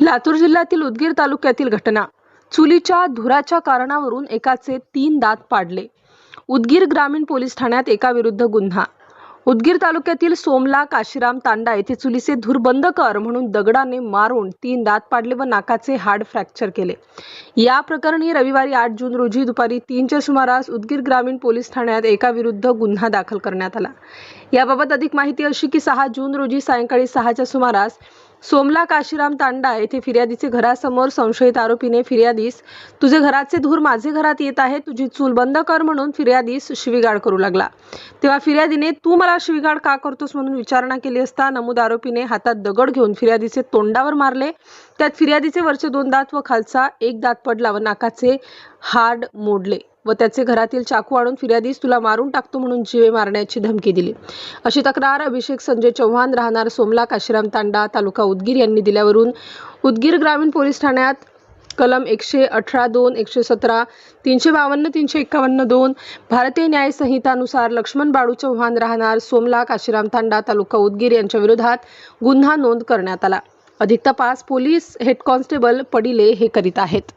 लातूर जिल्ह्यातील उदगीर तालुक्यातील घटना. चुलीच्या धुराच्या कारणावरून एकाचे तीन दात पाडले. उदगीर ग्रामीण पोलीस ठाण्यात एकाविरुद्ध गुन्हा. उदगीर तालुक्यातील सोमला काशीराम तांडा येथे चुलीचे धूर बंद कर म्हणून दगडाने मारून तीन दात पाडले व नाकाचे हाड फ्रॅक्चर केले. या प्रकरणी रविवारी आठ जून रोजी दुपारी तीनच्या सुमारास उदगीर ग्रामीण पोलीस ठाण्यात एकाविरुद्ध गुन्हा दाखल करण्यात आला. याबाबत अधिक माहिती अशी की सहा जून रोजी सायंकाळी सहाच्या सुमारास सोमला काशीराम तांडा येथे फिर्यादीचे घरासमोर संशयित आरोपीने फिर्यादीस तुझे घराचे धूर माझे घरात येत आहे तुझी चूल बंद कर म्हणून फिर्यादीस शिवीगाळ करू लागला. तेव्हा फिर्यादीने तू मला शिवीगाळ का करतोस? म्हणून विचारणा केली असता नमूद आरोपीने हातात दगड घेऊन फिर्यादीचे तोंडावर मारले. त्यात फिर्यादीचे वरचे दोन दात व खालचा एक दात पडला व नाकाचे हाड मोडले व त्याचे घरातील चाकू आणून फिर्यादीस तुला मारून टाकतो म्हणून जीवे मारण्याची धमकी दिली. अशी तक्रार अभिषेक संजय चव्हाण राहणार सोमला काशीराम तांडा तालुका उदगीर यांनी दिल्यावरून उदगीर ग्रामीण पोलीस ठाण्यात कलम एकशे अठरा दोन एकशे सतरा तीनशे बावन्न तीनशे एकावन्न दोन भारतीय न्याय संहितानुसार लक्ष्मण बाळू चव्हाण राहणार सोमला काशीराम तांडा तालुका उदगीर यांच्या विरोधात गुन्हा नोंद करण्यात आला. अधिक तपास पोलीस हेड कॉन्स्टेबल पडिले हे करीत आहेत.